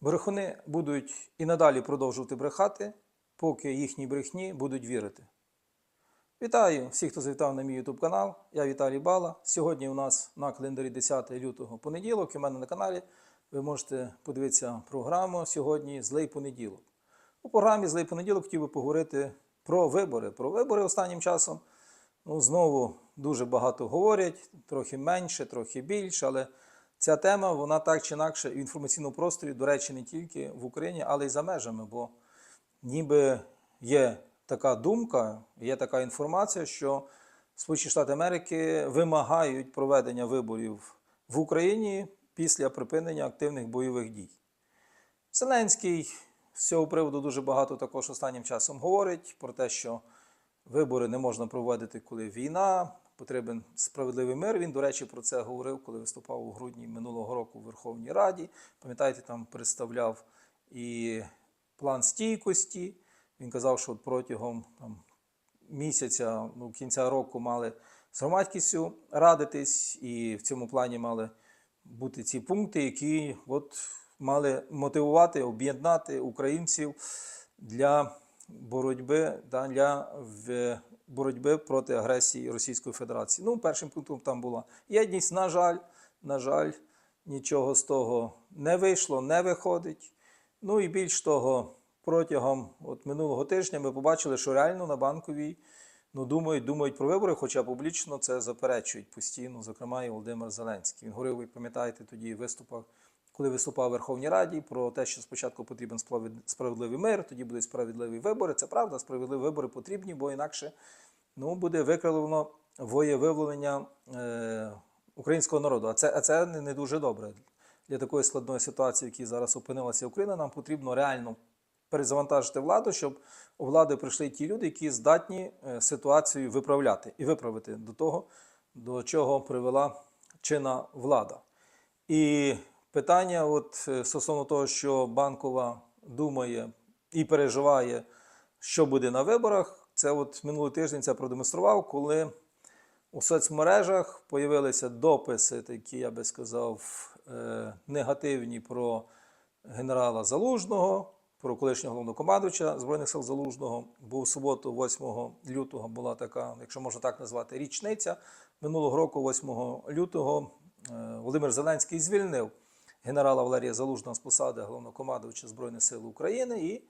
Брехуни будуть і надалі продовжувати брехати, поки їхні брехні будуть вірити. Вітаю всіх, хто завітав на мій YouTube канал. Я Віталій Бала. Сьогодні у нас на календарі 10 лютого понеділок. В мене на каналі ви можете подивитися програму сьогодні Злий понеділок. У програмі Злий понеділок хотів би поговорити про вибори. Про вибори останнім часом. Ну, знову дуже багато говорять, трохи менше, трохи більше, але ця тема, вона так чи інакше в інформаційному просторі, до речі, не тільки в Україні, але й за межами, бо ніби є така думка, є така інформація, що Сполучені Штати Америки вимагають проведення виборів в Україні після припинення активних бойових дій. Зеленський з цього приводу дуже багато також останнім часом говорить про те, що вибори не можна проводити, коли війна, потрібен справедливий мир. Він, до речі, про це говорив, коли виступав у грудні минулого року у Верховній Раді. Пам'ятаєте, там представляв і план стійкості. Він казав, що от протягом там, місяця, ну, кінця року мали з громадськістю радитись, і в цьому плані мали бути ці пункти, які от мали мотивувати, об'єднати українців для боротьби да, для в- боротьби проти агресії Російської Федерації. Ну, першим пунктом там була єдність. На жаль, на жаль, нічого з того не вийшло, не виходить. Ну і більш того, протягом от минулого тижня ми побачили, що реально на банковій ну, думають, думають про вибори, хоча публічно це заперечують постійно, зокрема і Володимир Зеленський. Він говорив, ви пам'ятаєте, тоді в виступах, коли виступав у Верховній Раді, про те, що спочатку потрібен справед- справедливий мир, тоді будуть справедливі вибори. Це правда, справедливі вибори потрібні, бо інакше ну, буде викривлено воєвиявлення е, українського народу. А це, а це не, не дуже добре. Для такої складної ситуації, в якій зараз опинилася Україна, нам потрібно реально перезавантажити владу, щоб у влади прийшли ті люди, які здатні е, ситуацію виправляти і виправити до того, до чого привела чинна влада. І питання, от е, стосовно того, що банкова думає і переживає, що буде на виборах, це от минулий тиждень це продемонстрував, коли у соцмережах появилися дописи, такі, я би сказав, е, негативні про генерала Залужного, про колишнього головнокомандувача Збройних сил Залужного. Бо в суботу, 8 лютого, була така, якщо можна так назвати, річниця. Минулого року, 8 лютого, е, Володимир Зеленський звільнив генерала Валерія Залужного з посади головнокомандувача Збройних сил України. І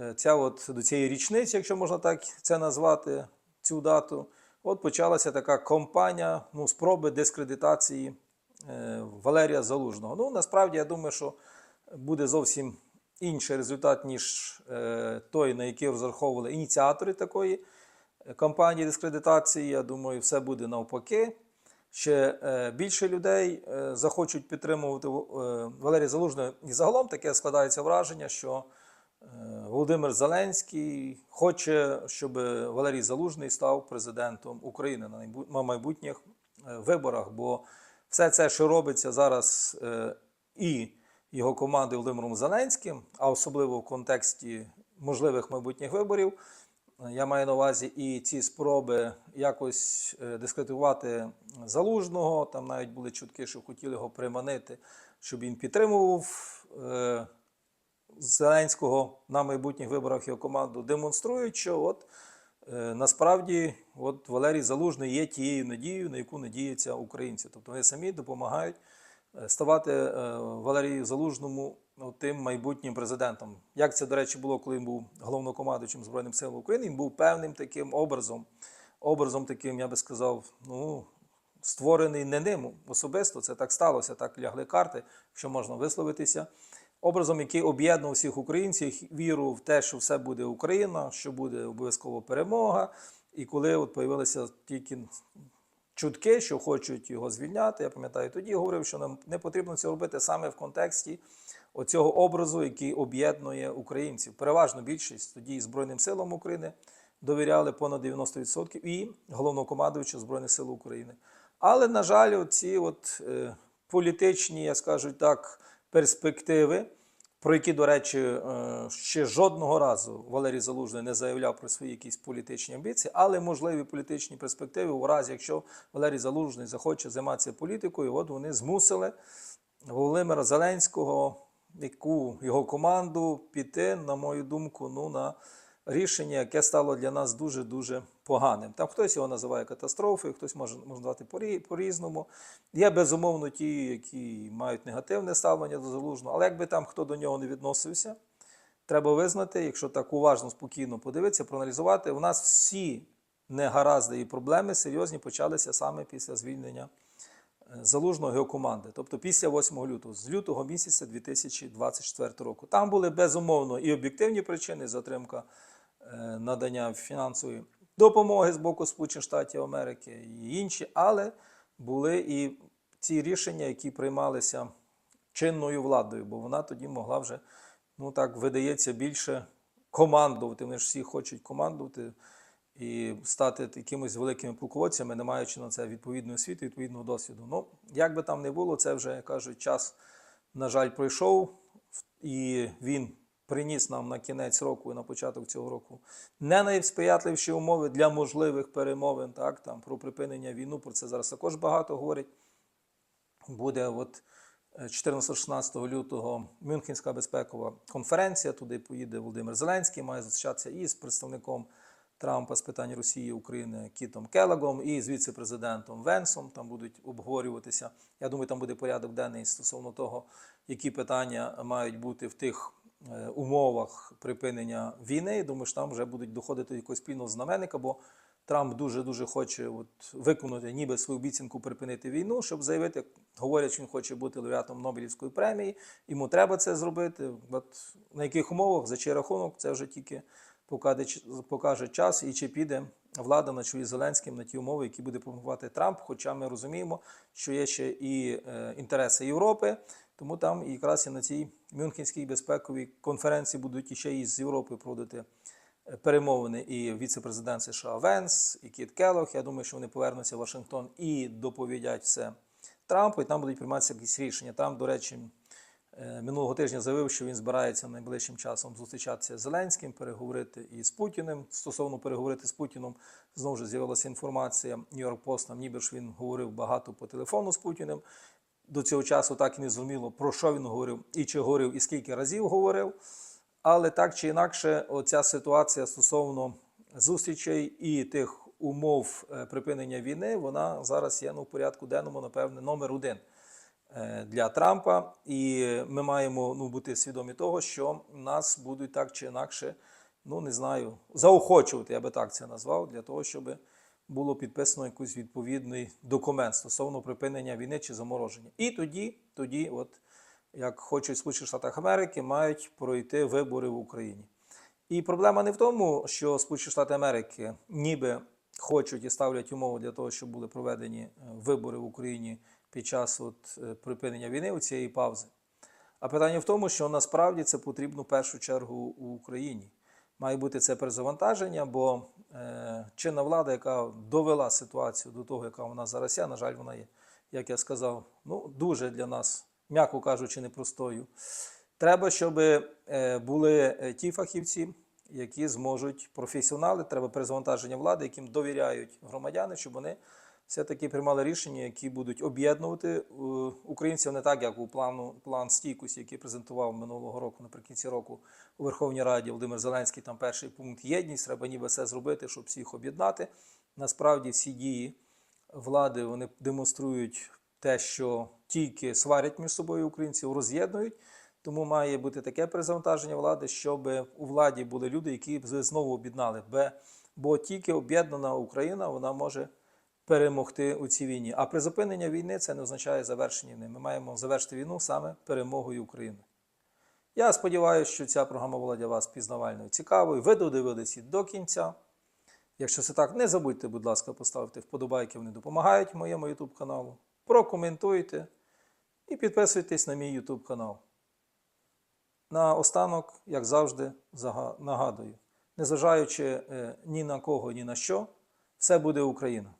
е, ця от до цієї річниці, якщо можна так це назвати, цю дату, от почалася така кампанія ну, спроби дискредитації е, Валерія Залужного. Ну, насправді, я думаю, що буде зовсім інший результат, ніж е, той, на який розраховували ініціатори такої кампанії дискредитації. Я думаю, все буде навпаки. Ще е, більше людей е, захочуть підтримувати е, Валерія Залужного. І загалом таке складається враження, що Володимир Зеленський хоче, щоб Валерій Залужний став президентом України на майбутніх виборах. Бо все це, що робиться зараз і його командою Володимиром Зеленським, а особливо в контексті можливих майбутніх виборів, я маю на увазі і ці спроби якось е, дискредитувати залужного. Там навіть були чутки, що хотіли його приманити, щоб він підтримував е, Зеленського на майбутніх виборах його команду, демонструють, що от е, насправді от Валерій Залужний є тією надією, на яку надіються українці. Тобто вони самі допомагають ставати Валерію Залужному тим майбутнім президентом. Як це, до речі, було, коли він був головнокомандуючим Збройним силам України, він був певним таким образом, образом таким, я би сказав, ну, створений не ним особисто. Це так сталося, так лягли карти, якщо можна висловитися. Образом, який об'єднував всіх українців, віру в те, що все буде Україна, що буде обов'язково перемога. І коли от появилися тільки чутки, що хочуть його звільняти, я пам'ятаю, тоді говорив, що нам не потрібно це робити саме в контексті оцього образу, який об'єднує українців. Переважно більшість тоді Збройним силам України довіряли понад 90% і головнокомандуючу Збройних сил України. Але, на жаль, ці от, е, політичні, я скажу так, перспективи, про які, до речі, е, ще жодного разу Валерій Залужний не заявляв про свої якісь політичні амбіції, але можливі політичні перспективи у разі, якщо Валерій Залужний захоче займатися політикою, от вони змусили Володимира Зеленського яку його команду піти, на мою думку, ну, на рішення, яке стало для нас дуже-дуже поганим. Там хтось його називає катастрофою, хтось може, назвати по-різному. Є безумовно ті, які мають негативне ставлення до залужного, але якби там хто до нього не відносився, треба визнати, якщо так уважно, спокійно подивитися, проаналізувати, у нас всі негаразди і проблеми серйозні почалися саме після звільнення залужного його команди, тобто після 8 лютого, з лютого місяця 2024 року. Там були безумовно і об'єктивні причини, затримка е, надання фінансової допомоги з боку Сполучених Штатів Америки і інші, але були і ці рішення, які приймалися чинною владою, бо вона тоді могла вже, ну так видається, більше командувати. Вони ж всі хочуть командувати і стати якимось великими полководцями, не маючи на це відповідної освіти, відповідного досвіду. Ну, як би там не було, це вже як кажуть, час, на жаль, пройшов, і він приніс нам на кінець року і на початок цього року не найсприятливіші умови для можливих перемовин, так, там, про припинення війни. Про це зараз також багато говорять. Буде от е, 14-16 лютого Мюнхенська безпекова конференція. Туди поїде Володимир Зеленський, має зустрічатися і з представником Трампа з питань Росії України Кітом Келагом і з віце-президентом Венсом. Там будуть обговорюватися. Я думаю, там буде порядок денний стосовно того, які питання мають бути в тих е, умовах припинення війни. Думаю, що там вже будуть доходити до якогось спільного знаменника, бо Трамп дуже дуже хоче от, виконати ніби свою обіцянку припинити війну, щоб заявити, говорять, що він хоче бути лауреатом Нобелівської премії. Йому треба це зробити. От на яких умовах, за чий рахунок, це вже тільки покаже, час і чи піде влада на чолі Зеленським на ті умови, які буде пропонувати Трамп. Хоча ми розуміємо, що є ще і е, інтереси Європи, тому там якраз і на цій Мюнхенській безпековій конференції будуть іще і з Європою проводити е, перемовини і віце-президент США Венс, і Кіт Келох. Я думаю, що вони повернуться в Вашингтон і доповідять все Трампу, і там будуть прийматися якісь рішення. Там, до речі, минулого тижня заявив, що він збирається найближчим часом зустрічатися з Зеленським, переговорити і з Путіним. Стосовно переговорити з Путіним, знову ж з'явилася інформація Нью-Йорк Пост, нам ніби ж він говорив багато по телефону з Путіним. До цього часу так і не зрозуміло, про що він говорив, і чи говорив, і скільки разів говорив. Але так чи інакше, оця ситуація стосовно зустрічей і тих умов е, припинення війни, вона зараз є ну, в порядку денному, напевне, номер один е, для Трампа. І ми маємо ну, бути свідомі того, що нас будуть так чи інакше, ну не знаю, заохочувати, я би так це назвав, для того, щоб було підписано якийсь відповідний документ стосовно припинення війни чи замороження. І тоді, тоді, от як хочуть Сполучені Штати Америки, мають пройти вибори в Україні. І проблема не в тому, що Сполучені Штати Америки ніби хочуть і ставлять умови для того, щоб були проведені е, вибори в Україні під час от, е, припинення війни у цієї паузи. А питання в тому, що насправді це потрібно в першу чергу у Україні. Має бути це перезавантаження, бо е, чинна влада, яка довела ситуацію до того, яка вона зараз є, на жаль, вона є, як я сказав, ну, дуже для нас, м'яко кажучи, непростою. Треба, щоб е, були е, ті фахівці, які зможуть професіонали, треба перезавантаження влади, яким довіряють громадяни, щоб вони все-таки приймали рішення, які будуть об'єднувати е, українців не так, як у плану план стійкості, який презентував минулого року, наприкінці року у Верховній Раді Володимир Зеленський. Там перший пункт єдність. Треба ніби все зробити, щоб всіх об'єднати. Насправді всі дії влади вони демонструють те, що тільки сварять між собою українців, роз'єднують. Тому має бути таке перезавантаження влади, щоб у владі були люди, які б знову об'єднали. Бо тільки об'єднана Україна вона може перемогти у цій війні. А призупинення війни це не означає завершення війни. Ми маємо завершити війну саме перемогою України. Я сподіваюся, що ця програма була для вас пізнавальною цікавою. Ви додивилися до кінця. Якщо це так, не забудьте, будь ласка, поставити вподобайки, вони допомагають моєму YouTube каналу. Прокоментуйте і підписуйтесь на мій YouTube канал. На останок, як завжди, нагадую, незважаючи е, ні на кого, ні на що, все буде Україна.